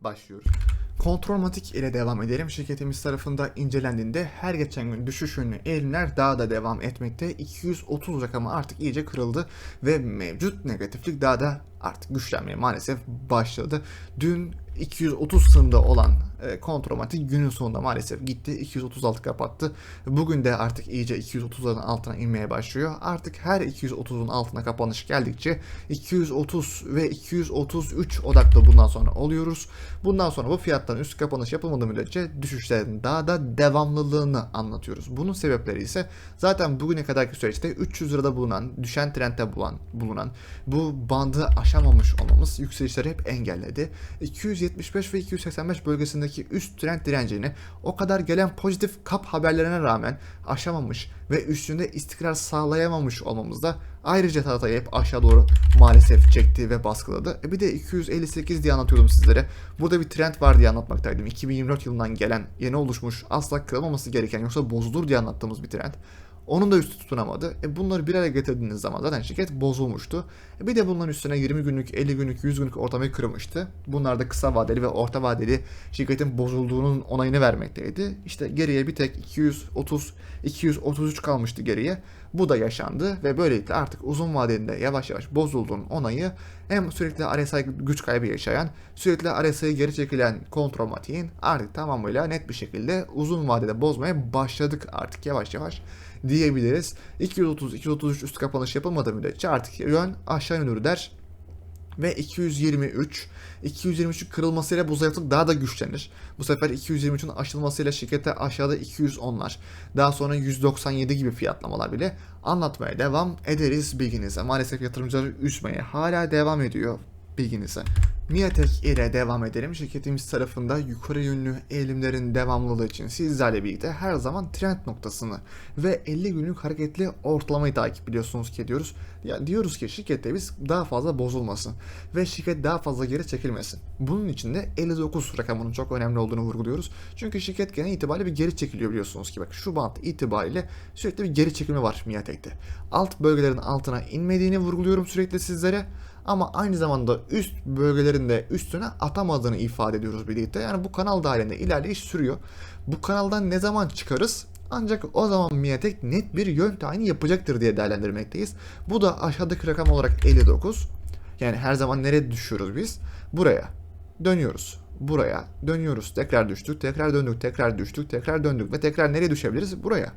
başlıyoruz. Kontrolmatik ile devam edelim. Şirketimiz tarafında incelendiğinde her geçen gün düşüş yönlü eğilimler daha da devam etmekte. 230 rakamı artık iyice kırıldı ve mevcut negatiflik daha da artık güçlenmeye maalesef başladı. Dün 230 sınırında olan e, kontrolmatik günün sonunda maalesef gitti. 236 kapattı. Bugün de artık iyice 230'ların altına inmeye başlıyor. Artık her 230'un altına kapanış geldikçe 230 ve 233 odaklı bundan sonra oluyoruz. Bundan sonra bu fiyatların üst kapanış yapılmadığı müddetçe düşüşlerin daha da devamlılığını anlatıyoruz. Bunun sebepleri ise zaten bugüne kadarki süreçte 300 lirada bulunan, düşen trendde bulunan, bulunan bu bandı aşamamış olmamız yükselişleri hep engelledi. 275 ve 285 bölgesindeki üst trend direncini o kadar gelen pozitif kap haberlerine rağmen aşamamış ve üstünde istikrar sağlayamamış olmamız da ayrıca tahtayı hep aşağı doğru maalesef çekti ve baskıladı. E bir de 258 diye anlatıyordum sizlere. Burada bir trend var diye anlatmaktaydım. 2024 yılından gelen yeni oluşmuş asla kırılmaması gereken yoksa bozulur diye anlattığımız bir trend. Onun da üstü tutunamadı. E bunları bir araya getirdiğiniz zaman zaten şirket bozulmuştu. E bir de bunların üstüne 20 günlük, 50 günlük, 100 günlük ortalamayı kırmıştı. Bunlar da kısa vadeli ve orta vadeli şirketin bozulduğunun onayını vermekteydi. İşte geriye bir tek 230, 233 kalmıştı geriye. Bu da yaşandı ve böylelikle artık uzun vadede yavaş yavaş bozulduğunun onayı hem sürekli RSI güç kaybı yaşayan, sürekli RSI'yi geri çekilen kontrolmatiğin artık tamamıyla net bir şekilde uzun vadede bozmaya başladık artık yavaş yavaş diyebiliriz. 230-233 üst kapanış yapılmadığı müddetçe artık yön aşağı yönlü der ve 223 223'ün kırılmasıyla bu zayıflık daha da güçlenir. Bu sefer 223'ün aşılmasıyla şirkete aşağıda 210'lar, daha sonra 197 gibi fiyatlamalar bile anlatmaya devam ederiz bilginize. Maalesef yatırımcıları üzmeye hala devam ediyor bilginize. Miatek ile devam edelim. Şirketimiz tarafında yukarı yönlü eğilimlerin devamlılığı için sizlerle birlikte her zaman trend noktasını ve 50 günlük hareketli ortalamayı takip biliyorsunuz ki ediyoruz. Ya diyoruz ki şirkette biz daha fazla bozulmasın ve şirket daha fazla geri çekilmesin. Bunun için de 59 rakamının çok önemli olduğunu vurguluyoruz. Çünkü şirket genel itibariyle bir geri çekiliyor biliyorsunuz ki bak şu bant itibariyle sürekli bir geri çekilme var Miatek'te. Alt bölgelerin altına inmediğini vurguluyorum sürekli sizlere ama aynı zamanda üst bölgelerinde üstüne atamadığını ifade ediyoruz birlikte. Yani bu kanal dahilinde ilerleyiş sürüyor. Bu kanaldan ne zaman çıkarız? Ancak o zaman Miatek net bir yön tayini yapacaktır diye değerlendirmekteyiz. Bu da aşağıdaki rakam olarak 59. Yani her zaman nereye düşüyoruz biz? Buraya. Dönüyoruz. Buraya. Dönüyoruz. Tekrar düştük. Tekrar döndük. Tekrar düştük. Tekrar döndük. Ve tekrar nereye düşebiliriz? Buraya.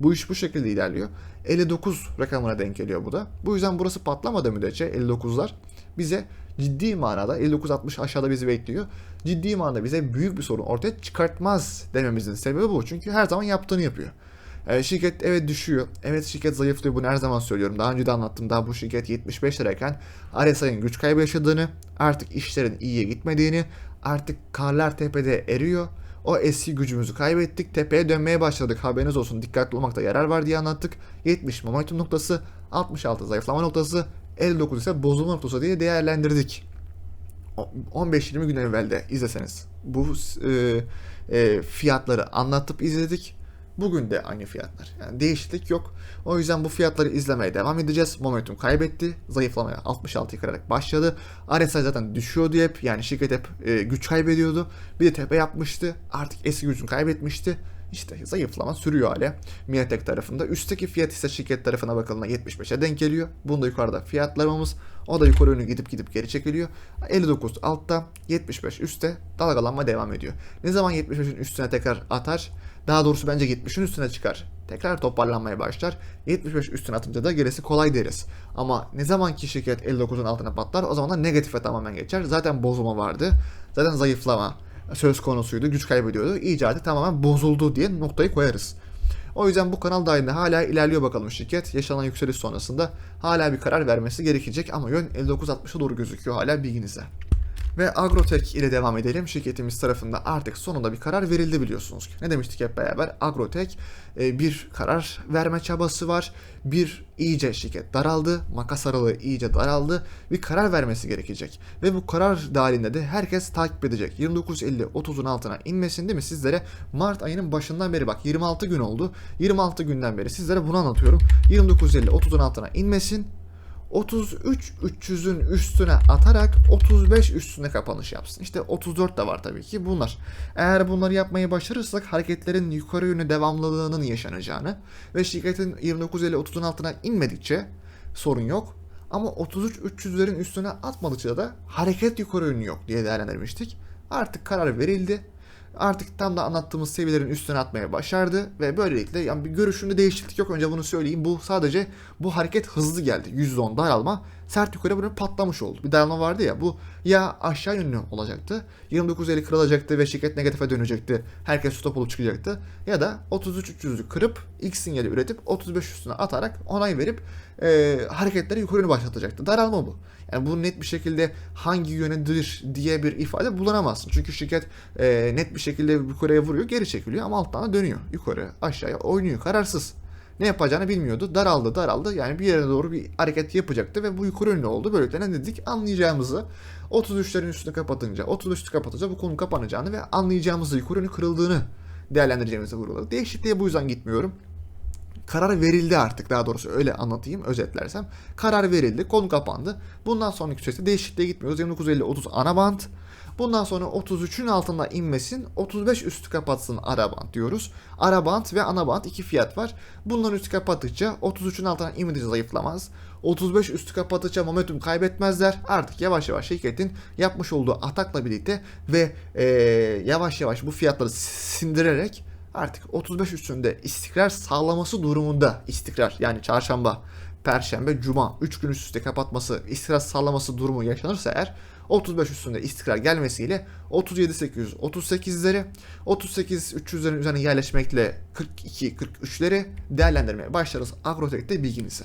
Bu iş bu şekilde ilerliyor. 59 rakamına denk geliyor bu da. Bu yüzden burası patlamadı müddetçe 59'lar bize ciddi manada 59-60 aşağıda bizi bekliyor. Ciddi manada bize büyük bir sorun ortaya çıkartmaz dememizin sebebi bu. Çünkü her zaman yaptığını yapıyor. Ee, şirket evet düşüyor. Evet şirket zayıflıyor. Bunu her zaman söylüyorum. Daha önce de anlattım. Daha bu şirket 75 lirayken RSI'nin güç kaybı yaşadığını, artık işlerin iyiye gitmediğini, artık karlar tepede eriyor. O eski gücümüzü kaybettik. Tepeye dönmeye başladık. Haberiniz olsun. Dikkatli olmakta yarar var diye anlattık. 70 momentum noktası, 66 zayıflama noktası, 59 ise bozulma noktası diye değerlendirdik. 15-20 gün evvelde izleseniz bu e, e, fiyatları anlatıp izledik. Bugün de aynı fiyatlar. Yani değişiklik yok. O yüzden bu fiyatları izlemeye devam edeceğiz. Momentum kaybetti. Zayıflamaya 66'yı kırarak başladı. RSI zaten düşüyordu hep. Yani şirket hep e, güç kaybediyordu. Bir de tepe yapmıştı. Artık eski gücünü kaybetmişti. İşte zayıflama sürüyor hala Miatek tarafında. Üstteki fiyat ise şirket tarafına bakıldığında 75'e denk geliyor. Bunda yukarıda fiyatlamamız. O da yukarı yönlü gidip gidip geri çekiliyor. 59 altta, 75 üstte dalgalanma devam ediyor. Ne zaman 75'in üstüne tekrar atar, daha doğrusu bence 70'in üstüne çıkar. Tekrar toparlanmaya başlar. 75 üstüne atınca da gerisi kolay deriz. Ama ne zaman ki şirket 59'un altına patlar o zaman da negatife tamamen geçer. Zaten bozulma vardı. Zaten zayıflama söz konusuydu. Güç kaybediyordu. İcadı tamamen bozuldu diye noktayı koyarız. O yüzden bu kanal dahilinde hala ilerliyor bakalım şirket. Yaşanan yükseliş sonrasında hala bir karar vermesi gerekecek ama yön 59-60'a doğru gözüküyor hala bilginize. Ve Agrotek ile devam edelim. Şirketimiz tarafında artık sonunda bir karar verildi biliyorsunuz. Ne demiştik hep beraber? Agrotek e, bir karar verme çabası var. Bir iyice şirket daraldı. Makas aralığı iyice daraldı. Bir karar vermesi gerekecek. Ve bu karar dahilinde de herkes takip edecek. 29.50-30'un altına inmesin değil mi? Sizlere Mart ayının başından beri bak 26 gün oldu. 26 günden beri sizlere bunu anlatıyorum. 29.50-30'un altına inmesin. 33 300'ün üstüne atarak 35 üstüne kapanış yapsın. İşte 34 de var tabii ki bunlar. Eğer bunları yapmayı başarırsak hareketlerin yukarı yönlü devamlılığının yaşanacağını ve şirketin 29.50-30'un altına inmedikçe sorun yok. Ama 33 300'lerin üstüne atmadıkça da hareket yukarı yönlü yok diye değerlendirmiştik. Artık karar verildi artık tam da anlattığımız seviyelerin üstüne atmaya başardı ve böylelikle yani bir görüşünde değişiklik yok. Önce bunu söyleyeyim. Bu sadece bu hareket hızlı geldi. %10 daralma sert yukarı böyle patlamış oldu. Bir daralma vardı ya bu ya aşağı yönlü olacaktı. 29.50 kırılacaktı ve şirket negatife dönecekti. Herkes stop olup çıkacaktı. Ya da 33.300'ü kırıp X sinyali üretip 35 üstüne atarak onay verip e, hareketleri yukarı başlatacaktı. Daralma bu. Yani bu net bir şekilde hangi yönedir diye bir ifade bulunamazsın. Çünkü şirket e, net bir şekilde yukarıya vuruyor, geri çekiliyor ama alttan da dönüyor. Yukarı, aşağıya oynuyor, kararsız. Ne yapacağını bilmiyordu. Daraldı, daraldı. Yani bir yere doğru bir hareket yapacaktı ve bu yukarı yönlü oldu. Böylelikle ne dedik? Anlayacağımızı 33'lerin üstünü kapatınca, 33'ü kapatınca bu konu kapanacağını ve anlayacağımızı yukarı yönlü kırıldığını değerlendireceğimizi vurguladık. Değişikliğe bu yüzden gitmiyorum karar verildi artık daha doğrusu öyle anlatayım özetlersem. Karar verildi konu kapandı. Bundan sonraki süreçte değişikliğe gitmiyoruz. 29.50-30 ana band. Bundan sonra 33'ün altına inmesin 35 üstü kapatsın ara band diyoruz. Ara band ve ana band iki fiyat var. Bunların üstü kapattıkça 33'ün altına inmedikçe zayıflamaz. 35 üstü kapattıkça momentum kaybetmezler. Artık yavaş yavaş şirketin yapmış olduğu atakla birlikte ve ee, yavaş yavaş bu fiyatları sindirerek artık 35 üstünde istikrar sağlaması durumunda istikrar yani çarşamba, perşembe, cuma 3 gün üst üste kapatması, istikrar sağlaması durumu yaşanırsa eğer 35 üstünde istikrar gelmesiyle 37.800 38'leri 38 300'lerin üzerine yerleşmekle 42 43'leri değerlendirmeye başlarız Agrotek'te bilginize.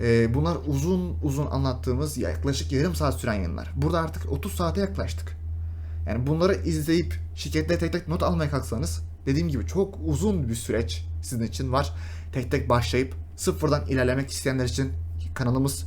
E, bunlar uzun uzun anlattığımız yaklaşık yarım saat süren yayınlar. Burada artık 30 saate yaklaştık. Yani bunları izleyip şirketle tek tek not almaya kalksanız dediğim gibi çok uzun bir süreç sizin için var. Tek tek başlayıp sıfırdan ilerlemek isteyenler için kanalımız